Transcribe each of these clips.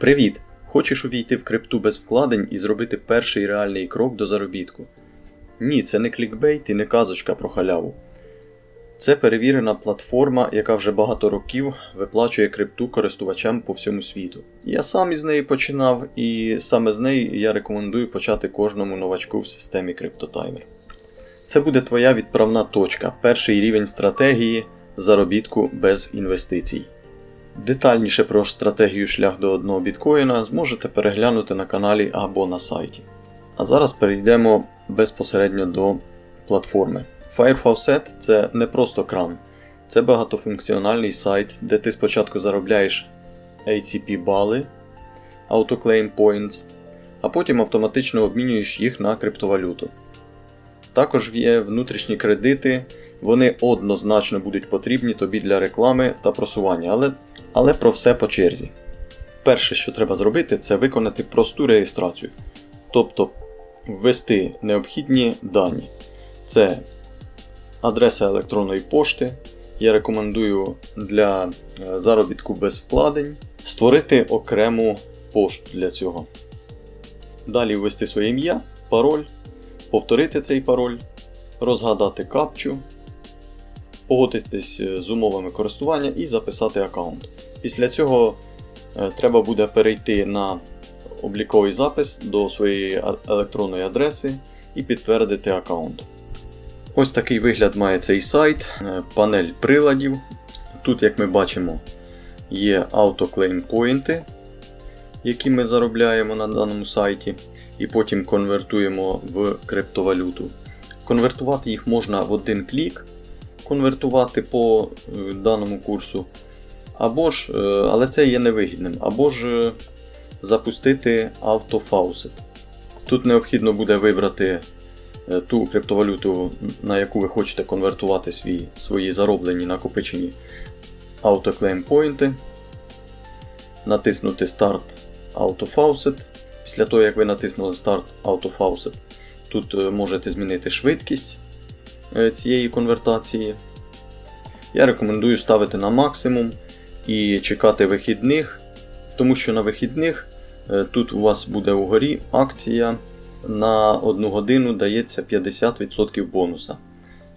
Привіт! Хочеш увійти в крипту без вкладень і зробити перший реальний крок до заробітку? Ні, це не клікбейт і не казочка про халяву. Це перевірена платформа, яка вже багато років виплачує крипту користувачам по всьому світу. Я сам із неї починав, і саме з неї я рекомендую почати кожному новачку в системі CryptoTimer. Це буде твоя відправна точка, перший рівень стратегії заробітку без інвестицій. Детальніше про стратегію шлях до одного біткоїна зможете переглянути на каналі або на сайті. А зараз перейдемо безпосередньо до платформи. FireFaucet – це не просто кран, це багатофункціональний сайт, де ти спочатку заробляєш ACP бали, AutoClaim Points, а потім автоматично обмінюєш їх на криптовалюту. Також є внутрішні кредити, вони однозначно будуть потрібні тобі для реклами та просування, але, але про все по черзі. Перше, що треба зробити, це виконати просту реєстрацію. Тобто ввести необхідні дані. Це адреса електронної пошти. Я рекомендую для е, заробітку без вкладень створити окрему пошту для цього. Далі ввести своє ім'я, пароль, повторити цей пароль, розгадати капчу, погодитись з умовами користування і записати аккаунт. Після цього е, треба буде перейти на обліковий запис до своєї електронної адреси і підтвердити аккаунт. Ось такий вигляд має цей сайт, е, панель приладів. Тут, як ми бачимо, є автоклейм поінти, які ми заробляємо на даному сайті, і потім конвертуємо в криптовалюту. Конвертувати їх можна в один клік, конвертувати по е, даному курсу, або ж, е, але це є невигідним, або ж е, запустити автофаусет. Тут необхідно буде вибрати ту криптовалюту, на яку ви хочете конвертувати свої, свої зароблені накопичені автоклейм поінти, натиснути Start Autofaucet. Після того, як ви натиснули Start Autofaucet, тут можете змінити швидкість цієї конвертації. Я рекомендую ставити на максимум і чекати вихідних, тому що на вихідних е, тут у вас буде угорі акція на 1 годину дається 50% бонуса.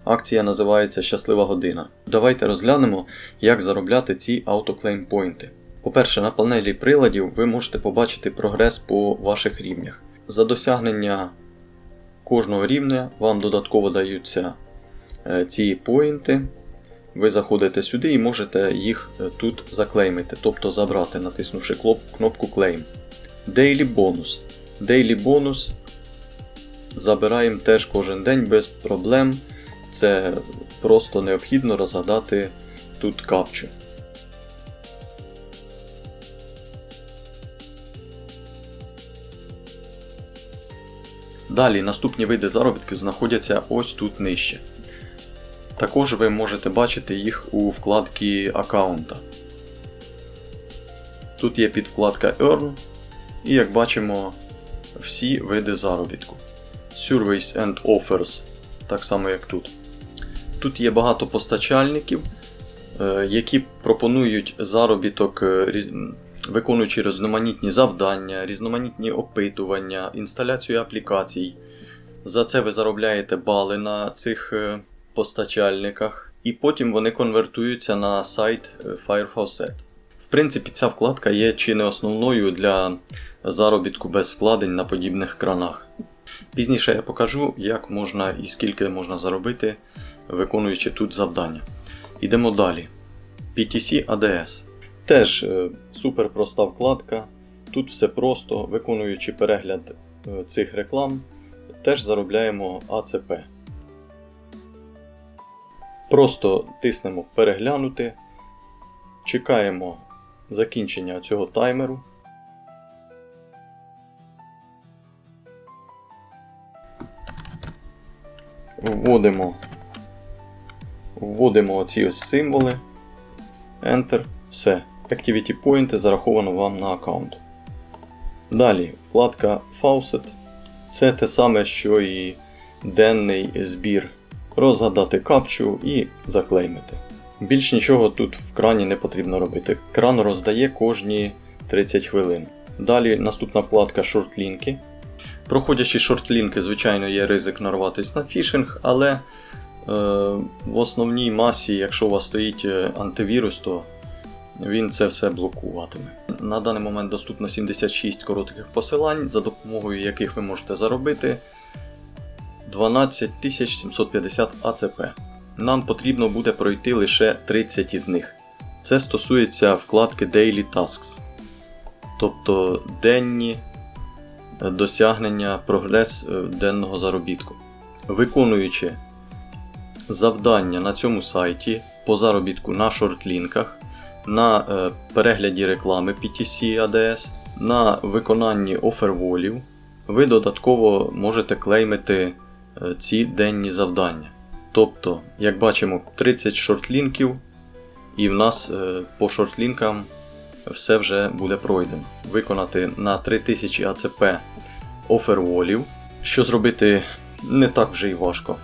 Акція називається Щаслива година. Давайте розглянемо, як заробляти ці автоклейм поінти. По-перше, на панелі приладів ви можете побачити прогрес по ваших рівнях. За досягнення кожного рівня вам додатково даються е, ці поінти. Ви заходите сюди і можете їх е, тут заклеймити, тобто забрати, натиснувши кнопку Claim. Daily бонус. Daily бонус забираємо теж кожен день без проблем. Це просто необхідно розгадати тут капчу. Далі наступні види заробітків знаходяться ось тут нижче. Також ви можете бачити їх у вкладці аккаунта. Тут є підвкладка Earn, і як бачимо, всі види заробітку. Surveys and Offers, так само як тут. Тут є багато постачальників, е, які пропонують заробіток, е, виконуючи різноманітні завдання, різноманітні опитування, інсталяцію аплікацій. За це ви заробляєте бали на цих е, постачальниках, і потім вони конвертуються на сайт е, В принципі, ця вкладка є чи не основною для заробітку без вкладень на подібних кранах. Пізніше я покажу, як можна і скільки можна заробити, виконуючи тут завдання. Йдемо далі. PTC ADS. Теж е, супер проста вкладка. Тут все просто, виконуючи перегляд е, цих реклам, теж заробляємо АЦП. Просто тиснемо переглянути, чекаємо закінчення цього таймеру. Вводимо, вводимо оці ось символи. Enter. Все. Activity Point зараховано вам на аккаунт. Далі вкладка Faucet. Це те саме, що і денний збір. Розгадати капчу і заклеймити. Більш нічого тут в крані не потрібно робити. Кран роздає кожні 30 хвилин. Далі наступна вкладка шортлінки. Проходячи шортлінки, звичайно, є ризик нарватися на фішинг, але е, в основній масі, якщо у вас стоїть е, антивірус, то він це все блокуватиме. На даний момент доступно 76 коротких посилань, за допомогою яких ви можете заробити 12 750 АЦП. Нам потрібно буде пройти лише 30 із них. Це стосується вкладки Daily Tasks, тобто денні е, досягнення, прогрес е, денного заробітку. Виконуючи завдання на цьому сайті по заробітку на шортлінках, на е, перегляді реклами PTC ADS, на виконанні оферволів, ви додатково можете клеймити ці денні завдання. Тобто, як бачимо, 30 шортлінків, і в нас е, по шортлінкам все вже буде пройдено. Виконати на 3000 АЦП оферволів, що зробити не так вже й важко.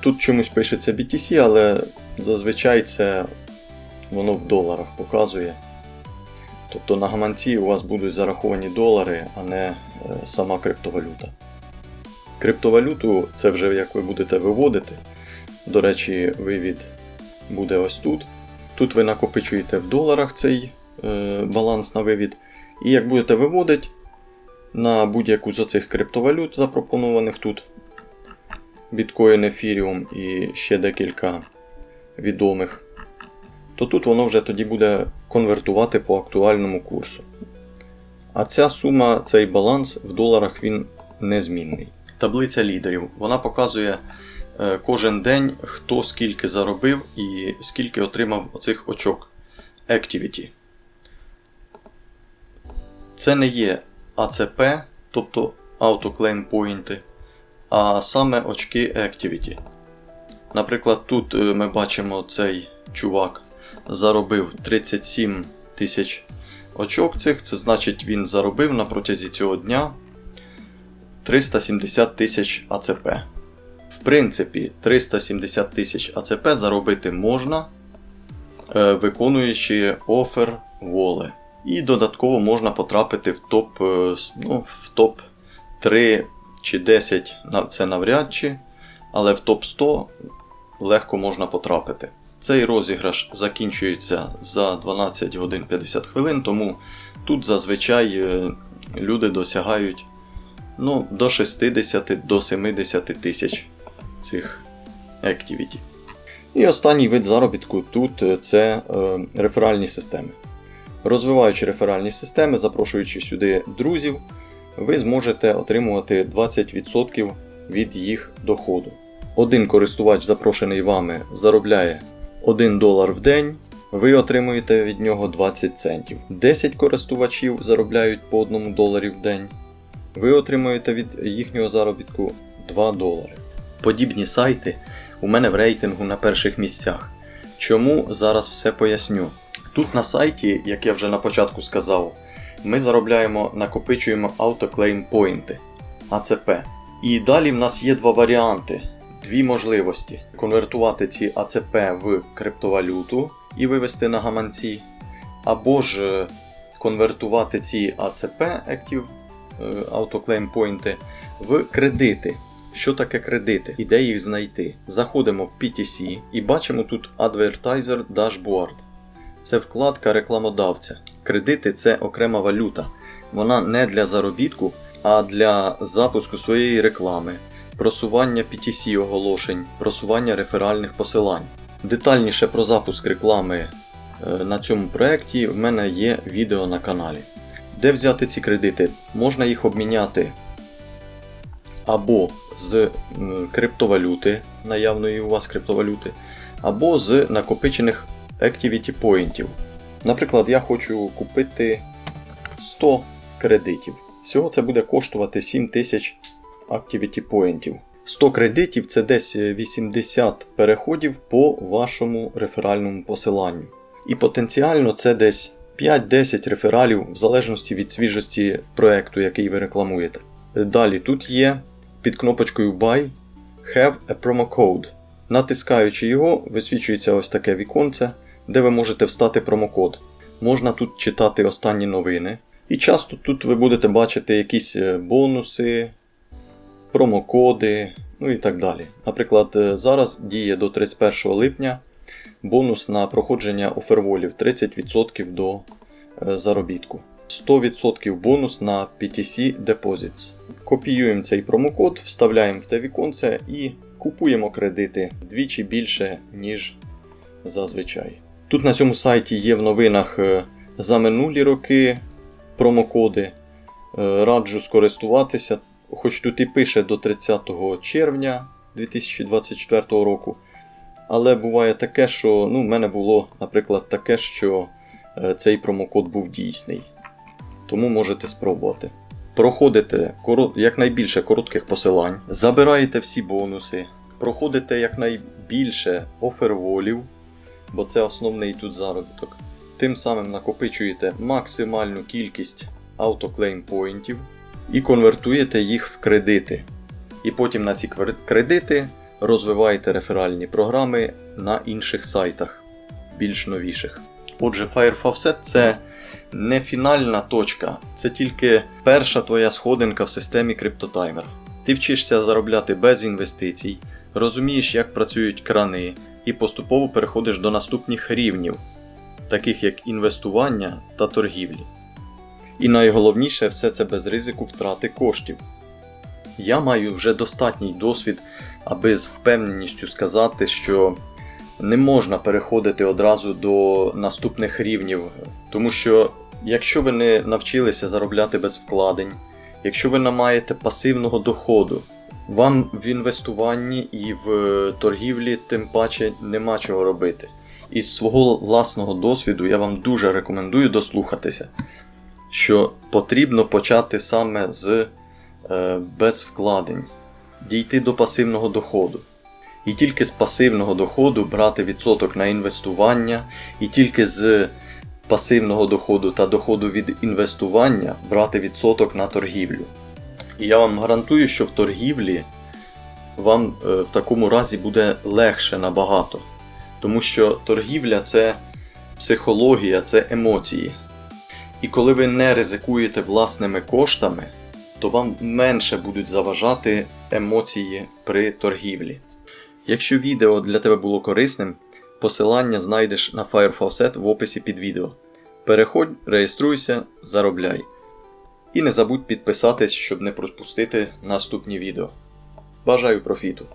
Тут чомусь пишеться BTC, але зазвичай це воно в доларах показує. Тобто на гаманці у вас будуть зараховані долари, а не е, сама криптовалюта. Криптовалюту це вже як ви будете виводити. До речі, вивід буде ось тут. Тут ви накопичуєте в доларах цей е, баланс на вивід. І як будете виводити на будь-яку з оцих криптовалют, запропонованих тут, біткоін, ефіріум і ще декілька відомих, то тут воно вже тоді буде конвертувати по актуальному курсу. А ця сума, цей баланс в доларах він незмінний. Таблиця лідерів. Вона показує е, кожен день, хто скільки заробив і скільки отримав оцих очок Activity. Це не є АЦП, тобто Autoclaim Point, а саме очки Activity. Наприклад, тут е, ми бачимо цей чувак заробив 37 тисяч очок цих, це значить він заробив на протязі цього дня 370 тисяч АЦП. В принципі, 370 тисяч АЦП заробити можна, е, виконуючи офер воли. І додатково можна потрапити в топ, е, ну, в топ 3 чи 10 це навряд чи, але в топ 100 легко можна потрапити. Цей розіграш закінчується за 12 годин 50 хвилин, тому тут зазвичай е, люди досягають ну, до 60 до 70 тисяч цих Activity. І останній вид заробітку тут е, це е, реферальні системи. Розвиваючи реферальні системи, запрошуючи сюди друзів, ви зможете отримувати 20% від їх доходу. Один користувач, запрошений вами, заробляє 1 долар в день, ви отримуєте від нього 20 центів. 10 користувачів заробляють по 1 доларі в день. Ви отримуєте від їхнього заробітку 2 долари. Подібні сайти у мене в рейтингу на перших місцях. Чому зараз все поясню. Тут на сайті, як я вже на початку сказав, ми заробляємо, накопичуємо автоклейм поінти АЦП. І далі в нас є два варіанти, дві можливості: конвертувати ці АЦП в криптовалюту і вивести на гаманці, або ж е, конвертувати ці АЦП Active е, Autoclaim Point в кредити. Що таке кредити і де їх знайти? Заходимо в PTC і бачимо тут Advertiser Dashboard. Це вкладка рекламодавця. Кредити це окрема валюта. Вона не для заробітку, а для запуску своєї реклами, просування PTC оголошень, просування реферальних посилань. Детальніше про запуск реклами е, на цьому проєкті в мене є відео на каналі. Де взяти ці кредити? Можна їх обміняти або з криптовалюти, наявної у вас криптовалюти, або з накопичених Activity Pointів. Наприклад, я хочу купити 100 кредитів. Всього це буде коштувати 7000 Activity Pointів. 100 кредитів це десь 80 переходів по вашому реферальному посиланню. І потенціально це десь 5-10 рефералів в залежності від свіжості проекту, який ви рекламуєте. Далі тут є під кнопочкою Buy Have a Promo Code. Натискаючи його, висвічується ось таке віконце, де ви можете встати промокод. Можна тут читати останні новини, І часто тут ви будете бачити якісь е, бонуси, промокоди, ну і так далі. Наприклад, е, зараз діє до 31 липня бонус на проходження оферволів 30% до е, заробітку. 100% бонус на PTC Deposits. Копіюємо цей промокод, вставляємо в те віконце і купуємо кредити вдвічі більше, ніж зазвичай. Тут на цьому сайті є в новинах е, за минулі роки промокоди. Е, Раджу скористуватися, хоч тут і пише до 30 червня 2024 року. Але буває таке, що ну, в мене було, наприклад, таке, що е, цей промокод був дійсний. Тому можете спробувати. Проходите якнайбільше коротких посилань, забираєте всі бонуси, проходите якнайбільше оферволів, бо це основний тут заробіток. Тим самим накопичуєте максимальну кількість автоклейм поінтів і конвертуєте їх в кредити. І потім на ці кредити розвиваєте реферальні програми на інших сайтах, більш новіших. Отже, FireFaucet це не фінальна точка, це тільки перша твоя сходинка в системі CryptoTimer. Ти вчишся заробляти без інвестицій, розумієш, як працюють крани, і поступово переходиш до наступних рівнів, таких як інвестування та торгівлі. І найголовніше все це без ризику втрати коштів. Я маю вже достатній досвід, аби з впевненістю сказати, що не можна переходити одразу до наступних рівнів, тому що якщо ви не навчилися заробляти без вкладень, якщо ви не маєте пасивного доходу, вам в інвестуванні і в торгівлі тим паче нема чого робити. Із свого власного досвіду я вам дуже рекомендую дослухатися, що потрібно почати саме з е, без вкладень, дійти до пасивного доходу. І тільки з пасивного доходу брати відсоток на інвестування, і тільки з пасивного доходу та доходу від інвестування брати відсоток на торгівлю. І я вам гарантую, що в торгівлі вам е, в такому разі буде легше набагато. Тому що торгівля це психологія, це емоції. І коли ви не ризикуєте власними коштами, то вам менше будуть заважати емоції при торгівлі. Якщо відео для тебе було корисним, посилання знайдеш на FireFaucet в описі під відео. Переходь, реєструйся, заробляй. І не забудь підписатись, щоб не пропустити наступні відео. Бажаю профіту!